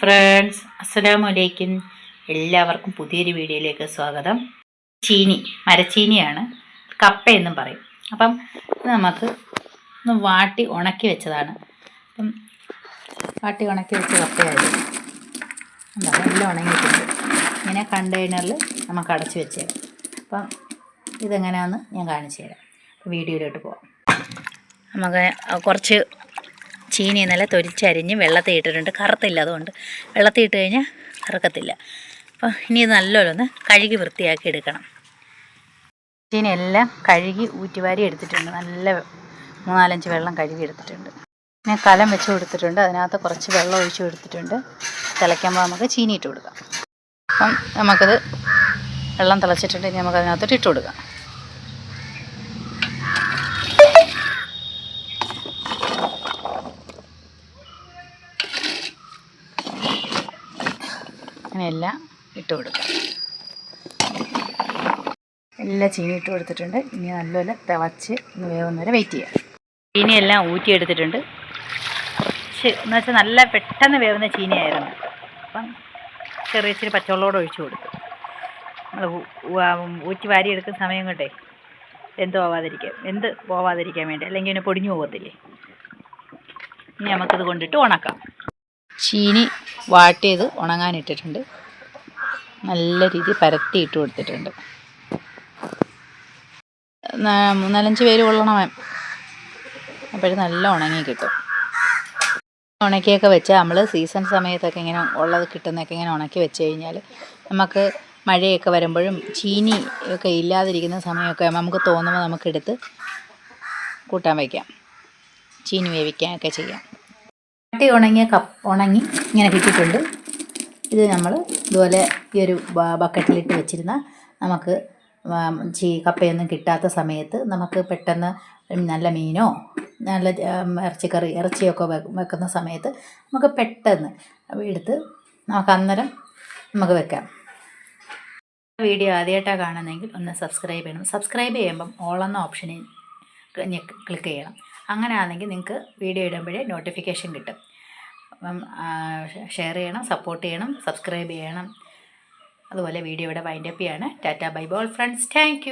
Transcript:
Friends അസ്സലാമു അലൈക്കും എല്ലാവർക്കും പുതിയൊരു വീഡിയോയിലേക്ക് സ്വാഗതം. ചീനി മരച്ചീനിയാണ്. കപ്പ എന്നും പറയും. അപ്പം നമുക്ക് ഒന്ന് വാട്ടി ഉണക്കി വെച്ചതാണ്. അപ്പം വാട്ടി ഉണക്കി വെച്ച കപ്പയായിരുന്നു എന്താ എല്ലാം ഉണങ്ങിയിട്ടുണ്ട്. ഇങ്ങനെ കണ്ടെയ്നറിൽ നമുക്ക് അടച്ചു വെച്ചേക്കാം. അപ്പം ഇതെങ്ങനെയാണെന്ന് ഞാൻ കാണിച്ചു തരാം. വീഡിയോയിലോട്ട് പോവാം. നമുക്ക് കുറച്ച് ചീനി നല്ല തൊരിച്ചരിഞ്ഞ് വെള്ളത്തിൽ ഇട്ടിട്ടുണ്ട്. കറുത്തില്ല അതുകൊണ്ട്. വെള്ളത്തിൽ ഇട്ട് കഴിഞ്ഞാൽ കറുക്കത്തില്ല. അപ്പോൾ ഇനി ഇത് നല്ലോണം ഒന്ന് കഴുകി വൃത്തിയാക്കി എടുക്കണം. ചീനി എല്ലാം കഴുകി ഊറ്റുവാരി എടുത്തിട്ടുണ്ട്. നല്ല മൂന്നാലഞ്ച് വെള്ളം കഴുകി എടുത്തിട്ടുണ്ട്. പിന്നെ കലം വെച്ച് കൊടുത്തിട്ടുണ്ട്. അതിനകത്ത് കുറച്ച് വെള്ളം ഒഴിച്ച് കൊടുത്തിട്ടുണ്ട്. തിളയ്ക്കുമ്പോൾ നമുക്ക് ചീനി ഇട്ട് കൊടുക്കാം. അപ്പം നമുക്കത് വെള്ളം തിളച്ചിട്ടുണ്ട്. ഇനി നമുക്കതിനകത്തോട്ട് ഇട്ട് കൊടുക്കാം. എല്ലാം ഇട്ട് കൊടുക്കുക എല്ലാം ചീനി ഇട്ട് കൊടുത്തിട്ടുണ്ട്. ഇനി നല്ലപോലെ തിളച്ച് ഒന്ന് വേവുന്നവരെ വെയിറ്റ് ചെയ്യാം. ചീനിയെല്ലാം ഊറ്റിയെടുത്തിട്ടുണ്ട് കുറച്ച് എന്ന് വെച്ചാൽ നല്ല പെട്ടെന്ന് വേവുന്ന ചീനിയായിരുന്നു. അപ്പം ചെറിയ ഇച്ചിരി പച്ചവെള്ളോടെ ഒഴിച്ചു കൊടുത്തു. നമ്മൾ ഊറ്റി വാരി എടുക്കുന്ന സമയം കൊണ്ടേ എന്ത് പോവാതിരിക്കാൻ എന്ത് പോവാതിരിക്കാൻ വേണ്ടി അല്ലെങ്കിൽ പിന്നെ പൊടിഞ്ഞു പോകത്തില്ലേ? ഇനി നമുക്കിത് കൊണ്ടിട്ട് ഉണക്കാം. ചീനി വാട്ടിയത് ഉണങ്ങാനിട്ടിട്ടുണ്ട്. നല്ല രീതിയിൽ പരത്തി ഇട്ട് കൊടുത്തിട്ടുണ്ട്. മൂന്നാലഞ്ച് പേര് കൊള്ളണം അപ്പോഴും നല്ല ഉണങ്ങി കിട്ടും. ഉണക്കിയൊക്കെ വെച്ചാൽ നമ്മൾ സീസൺ സമയത്തൊക്കെ ഇങ്ങനെ ഉള്ളത് കിട്ടുന്നതൊക്കെ ഇങ്ങനെ ഉണക്കി വെച്ച് കഴിഞ്ഞാൽ നമുക്ക് മഴയൊക്കെ വരുമ്പോഴും ചീനി ഒക്കെ ഇല്ലാതിരിക്കുന്ന സമയമൊക്കെ നമുക്ക് തോന്നുമ്പോൾ നമുക്കെടുത്ത് കൂട്ടാൻ വയ്ക്കാം ചീനി വേവിക്കാനൊക്കെ ചെയ്യാം. കട്ടി ഉണങ്ങിയ കപ്പ് ഉണങ്ങി ഇങ്ങനെ കിട്ടിയിട്ടുണ്ട്. ഇത് നമ്മൾ ഇതുപോലെ ഈ ഒരു ബക്കറ്റിലിട്ട് വെച്ചിരുന്ന നമുക്ക് ചീ കപ്പയൊന്നും കിട്ടാത്ത സമയത്ത് നമുക്ക് പെട്ടെന്ന് നല്ല മീനോ നല്ല ഇറച്ചിക്കറി ഇറച്ചിയൊക്കെ വെക്കുന്ന സമയത്ത് നമുക്ക് പെട്ടെന്ന് എടുത്ത് നമുക്ക് അന്നേരം നമുക്ക് വെക്കാം. വീഡിയോ ആദ്യമായിട്ടാണ് കാണുന്നതെങ്കിൽ ഒന്ന് സബ്സ്ക്രൈബ് ചെയ്യണം. സബ്സ്ക്രൈബ് ചെയ്യുമ്പം ഓൾ എന്ന ഓപ്ഷനിൽ ക്ലിക്ക് ചെയ്യണം. അങ്ങനെ ആണെങ്കിൽ നിങ്ങൾക്ക് വീഡിയോ ഇടുമ്പോഴേ നോട്ടിഫിക്കേഷൻ കിട്ടും. അപ്പം ഷെയർ ചെയ്യണം സപ്പോർട്ട് ചെയ്യണം സബ്സ്ക്രൈബ് ചെയ്യണം. അതുപോലെ വീഡിയോയുടെ വൈൻഡപ്പ് ചെയ്യാണ് ടാറ്റ ബൈ ബോൾ ഫ്രണ്ട്സ്. താങ്ക്